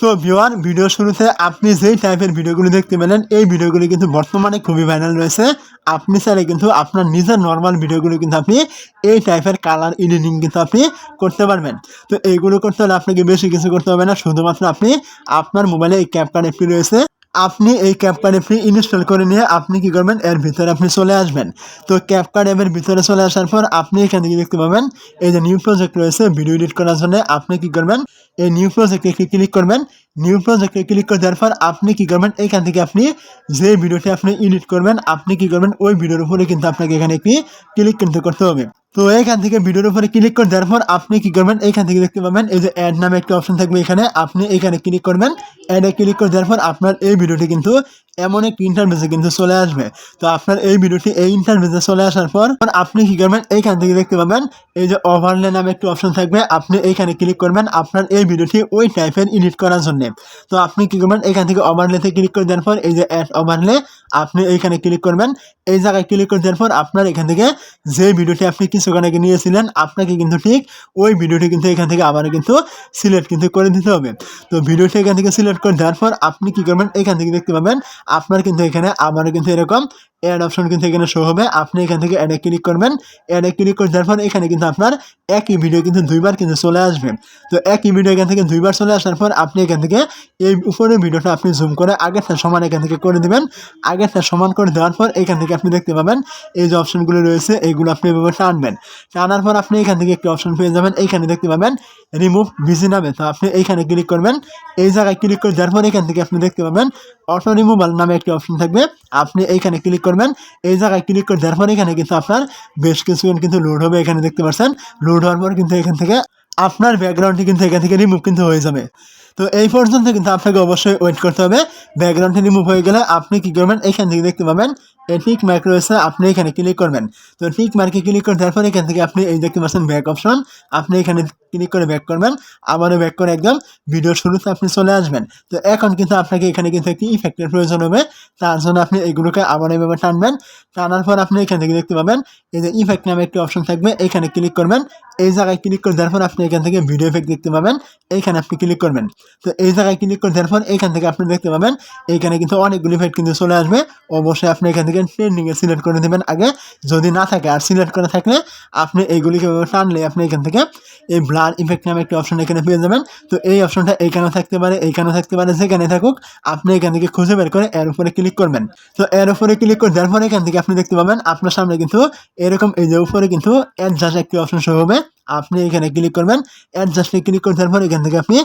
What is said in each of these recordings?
তো ভিওয়ার ভিডিও শুরুতে আপনি যেই টাইপের ভিডিওগুলো দেখতে পেলেন, এই ভিডিওগুলি কিন্তু বর্তমানে খুবই ভাইরাল রয়েছে। আপনি চাইলে কিন্তু আপনার নিজের নর্মাল ভিডিওগুলো কিন্তু আপনি এই টাইপের কালার এডিটিং কিন্তু আপনি করতে পারবেন। তো এইগুলো করতে হলে আপনাকে বেশি কিছু করতে হবে না। শুধুমাত্র আপনি আপনার মোবাইলে এই ক্যাপকার্ড অ্যাপটি রয়েছে। আপনি এই ক্যাপকার্ড অ্যাপটি ইনস্টল করে নিয়ে আপনি কি করবেন? এর ভিতরে আপনি চলে আসবেন। তো ক্যাপকার্ড অ্যাপের ভিতরে চলে আসার পর আপনি এখান থেকে দেখতে পাবেন, এই যে নিউ প্রজেক্ট রয়েছে ভিডিও এডিট করার জন্য আপনি কি করবেন, এই নিউ প্রজেক্টে ক্লিক করবেন নিউ প্রজেক্টে ক্লিক করে দেওয়ার পর আপনি কি করবেন? এখান থেকে আপনি যে ভিডিওটি আপনি এডিট করবেন, আপনি কি করবেন? ওই ভিডিওর উপরে কিন্তু আপনাকে এখানে একটি ক্লিক কিন্তু করতে হবে। তো এখান থেকে ভিডিওর উপরে ক্লিক করে দেওয়ার পর আপনি কি করবেন? এখান থেকে দেখতে পাবেন, এই যে অ্যাড নামে একটি অপশন থাকবে এখানে। আপনি এখানে ক্লিক করবেন অ্যাডে ক্লিক করে দেওয়ার পর আপনার এই ভিডিওটি কিন্তু এমন একটি ইন্টারভিউসে কিন্তু চলে আসবে। তো আপনার এই ভিডিওটি এই ইন্টারভিউসে চলে আসার পর আপনি কি করবেন? এইখান থেকে দেখতে পাবেন, এই যে ওভারলে নামে একটি অপশন থাকবে। আপনি এইখানে ক্লিক করবেন, আপনার এই ভিডিওটি ওই টাইপের এডিট করার জন্য। তো আপনি কি করবেন? এখান থেকে ওভারলেতে ক্লিক করে দেওয়ার পর এই যে অ্যাড ওভারলে আপনি এইখানে ক্লিক করবেন। এই জায়গায় ক্লিক করে দেওয়ার পর আপনার এখান থেকে যে ভিডিওটি আপনি কিছুক্ষণ আগে নিয়েছিলেন, আপনাকে কিন্তু ঠিক ওই ভিডিওটি কিন্তু এখান থেকে আবারও কিন্তু সিলেক্ট কিন্তু করে দিতে হবে। তো ভিডিওটি এখান থেকে সিলেক্ট করে দেওয়ার পর আপনি কি করবেন? এখান থেকে দেখতে পাবেন, আপনার কিন্তু এখানে আবারও কিন্তু এরকম অ্যাড অপশন কিন্তু এখানে শো হবে। আপনি এখান থেকে অ্যাডে ক্লিক করবেন। অ্যাডে ক্লিক করে দেওয়ার পর এখানে কিন্তু আপনার একই ভিডিও কিন্তু দুইবার কিন্তু চলে আসবে। তো একই ভিডিও এখান থেকে দুইবার চলে আসার পর আপনি এখান থেকে এই উপরের ভিডিওটা আপনি জুম করে আগের সমান এখান থেকে করে দিবেন। আগের সমান করে দেওয়ার পর এখান থেকে আপনি দেখতে পাবেন এই যে অপশনগুলো রয়েছে, এইগুলো আপনি এভাবে টানবেন। টানার পর আপনি এখান থেকে একটি অপশন পেয়ে যাবেন, এইখানে দেখতে পাবেন রিমুভ বিজি নামে তো আপনি এইখানে ক্লিক করবেন, এই জায়গায় ক্লিক করে দেওয়ার পর এখান থেকে আপনি দেখতে পাবেন অটো রিমুভাল নামে একটি অপশন থাকবে। আপনি এইখানে ক্লিক করবেন, এই জায়গায় ক্লিক করে দেওয়ার পর এখানে কিন্তু আপনার বেশ কিছুক্ষণ কিন্তু লোড হবে এখানে দেখতে পাচ্ছেন। লোড হওয়ার পর কিন্তু এখান থেকে আপনার ব্যাকগ্রাউন্ডটি কিন্তু এখান থেকে রিমুভ কিন্তু হয়ে যাবে। তো এই পর্যন্ত কিন্তু আপনাকে অবশ্যই ওয়েট করতে হবে। ব্যাকগ্রাউন্ডটি রিমুভ হয়ে গেলে আপনি কী করবেন? এখান থেকে দেখতে পাবেন টিক মার্ক রয়েছে আপনি এখানে ক্লিক করবেন। তো টিক মার্কে ক্লিক করে দেওয়ার এখান থেকে আপনি এই দেখতে পাচ্ছেন ব্যাক অপশন আপনি এখানে ক্লিক করে ব্যাক করবেন। আবারও ব্যাক করে একদম ভিডিও শুরুতে আপনি চলে আসবেন। তো এখন কিন্তু আপনাকে এখানে কিন্তু একটি ইফেক্টের প্রয়োজন হবে। তার জন্য আপনি এগুলোকে আবার এভাবে টানবেন। টানার পর আপনি এখান থেকে দেখতে পাবেন, এই যে ইফেক্ট নামে একটি অপশন থাকবে। এখানে ক্লিক করবেন। এই জায়গায় ক্লিক করে দেওয়ার পর আপনি এখান থেকে ভিডিও এফেক্ট দেখতে পাবেন। এইখানে আপনি ক্লিক করবেন। তো এই জায়গায় ক্লিক করে দেওয়ার পর এখান থেকে আপনি দেখতে পাবেন এইখানে কিন্তু অনেকগুলি ইফেক্ট কিন্তু চলে আসবে। অবশ্যই আপনি এখান থেকে ট্রেন্ডিংয়ে সিলেক্ট করে দেবেন। আগে যদি না থাকে আর সিলেক্ট করে থাকলে আপনি এইগুলিকে টানলে আপনি এখান থেকে এই ব্লার ইফেক্ট নামে একটি অপশন এখানে পেয়ে যাবেন। তো এই অপশনটা এইখানেও থাকতে পারে এইখানেও থাকতে পারে, যেখানে থাকুক আপনি এখান থেকে খুঁজে বের করে এর উপরে ক্লিক করবেন। তো এর উপরে ক্লিক করে দেওয়ার পরে এখান থেকে আপনি দেখতে পাবেন, আপনার সামনে কিন্তু এরকম এই যে উপরে কিন্তু অ্যাডজাস্ট একটি অপশন শো হবে। আপনি এখানে ক্লিক করবেন অ্যাডজাস্টে ক্লিক করে দেওয়ার পর এখান থেকে আপনি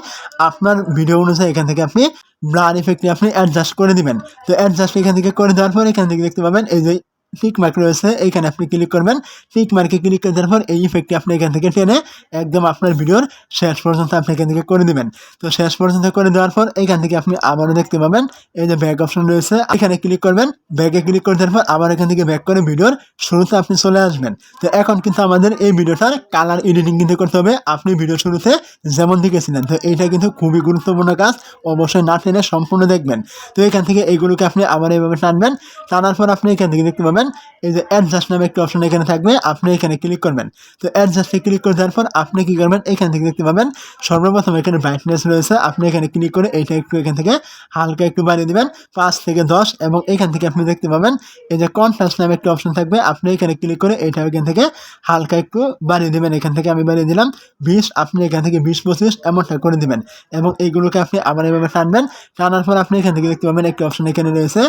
আপনার ভিডিও অনুযায়ী এখান থেকে আপনি ব্লার ইফেক্টে আপনি অ্যাডজাস্ট করে দিবেন। তো অ্যাডজাস্ট এখান থেকে করে দেওয়ার পর এখান থেকে দেখতে পাবেন এই যে টিক মার্ক রয়েছে, এইখানে আপনি ক্লিক করবেন। টিক মার্কে ক্লিক করে দেওয়ার পর এই ইফেক্টটি আপনি এখান থেকে টেনে একদম আপনার ভিডিওর শেষ পর্যন্ত আপনি এখান থেকে করে দিবেন তো শেষ পর্যন্ত করে দেওয়ার পর এখান থেকে আপনি আবারও দেখতে পাবেন, এই যে ব্যাক অপশন রয়েছে এখানে ক্লিক করবেন। ব্যাগে ক্লিক করে দেওয়ার পর আবার এখান থেকে ব্যাক করে ভিডিওর শুরুতে আপনি চলে আসবেন। তো এখন কিন্তু আমাদের এই ভিডিওটার কালার এডিটিং কিন্তু করতে হবে। আপনি ভিডিও শুরুতে যেমন দেখেছিলেন, তো এইটা কিন্তু খুবই গুরুত্বপূর্ণ কাজ। অবশ্যই না টেনে সম্পূর্ণ দেখবেন। তো এখান থেকে এইগুলোকে আপনি আবার এইভাবে টানবেন। টানার পর আপনি এখান থেকে দেখতে পাবেন এই যে অ্যাডজাস্ট নামে একটা অপশন এখানে থাকবে, আপনি এখানে ক্লিক করবেন। তো অ্যাডজাস্টে ক্লিক করে দেওয়ার পর আপনি কি করবেন? এখান থেকে দেখতে পাবেন, সর্বপ্রথম এখানে ব্রাইটনেস রয়েছে, আপনি এখানে ক্লিক করে এইটা একটু এখান থেকে হালকা একটু বাড়িয়ে দিবেন, পাঁচ থেকে দশ, এবং এখান থেকে আপনি দেখতে পাবেন, এই যে কনফারেন্স নামে একটা অপশন থাকবে, আপনি এখানে ক্লিক করে এইটা এখান থেকে হালকা একটু বাড়িয়ে দেবেন। এখান থেকে আমি বাড়িয়ে দিলাম বিশ, আপনি এখান থেকে বিশ, পঁচিশ, এমনটা করে দিবেন। এবং এইগুলোকে আপনি আবার এভাবে টানবেন, টানার পর আপনি এখান থেকে দেখতে পাবেন, একটি অপশন এখানে রয়েছে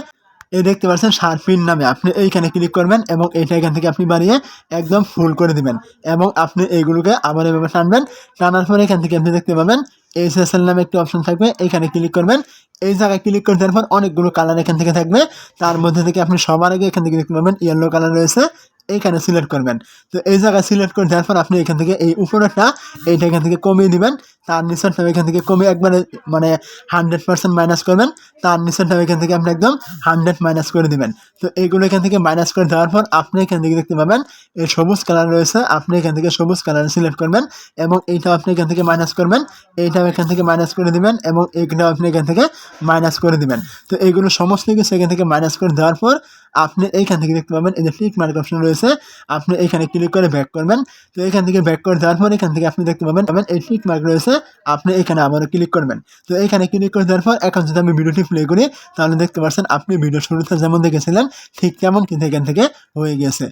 এই দেখতে পাচ্ছেন শার্পিন নামে। আপনি এইখানে ক্লিক করবেন এবং এইটা এখান থেকে আপনি বানিয়ে একদম ফুল করে দিবেন এবং আপনি এইগুলোকে আবার এভাবে টানবেন। টানার পর এখান থেকে আপনি দেখতে পাবেন এইচএসএল নামে একটি অপশন থাকবে। এইখানে ক্লিক করবেন। এই জায়গায় ক্লিক করে দেওয়ার পর অনেকগুলো কালার এখান থেকে থাকবে। তার মধ্যে থেকে আপনি সবার আগে এখান থেকে দেখতে পাবেন ইয়েলো কালার রয়েছে। এইখানে সিলেক্ট করবেন তো এই জায়গায় সিলেক্ট করে দেওয়ার পর আপনি এখান থেকে এই উপরেরটা এইটা এখান থেকে কমিয়ে দিবেন তার নিচেরটা এখান থেকে কমিয়ে একবারে মানে হান্ড্রেড পার্সেন্ট মাইনাস করবেন তার নিচেরটা এখান থেকে আপনি একদম হান্ড্রেড মাইনাস করে দিবেন তো এইগুলো এখান থেকে মাইনাস করে দেওয়ার পর আপনি এখান থেকে দেখতে পাবেন এই সবুজ কালার রয়েছে আপনি এখান থেকে সবুজ কালার সিলেক্ট করবেন এবং এইটাও আপনি এখান থেকে মাইনাস করবেন এইটাও এখান থেকে মাইনাস করে দিবেন এবং এইটাও আপনি এখান থেকে মাইনাস করে দিবেন তো এইগুলো সমস্ত কিছু এখান থেকে মাইনাস করে দেওয়ার পর আপনি এইখান থেকে দেখতে পাবেন এই যে টিক মার্ক অপশন রয়েছে আপনি এখানে ক্লিক করে ব্যাক করবেন। তো এখান থেকে ব্যাক করে দেওয়ার পর এখান থেকে আপনি দেখতে পাবেন পাবেন এই টিক মার্ক রয়েছে, আপনি এখানে আবারও ক্লিক করবেন। তো এখানে ক্লিক করে দেওয়ার পর এখন যদি আমি ভিডিওটি প্লে করি, তাহলে দেখতে পাচ্ছেন আপনি ভিডিও শুরুতে যেমন দেখেছিলেন, ঠিক তেমন কিন্তু এখান থেকে হয়ে গেছে।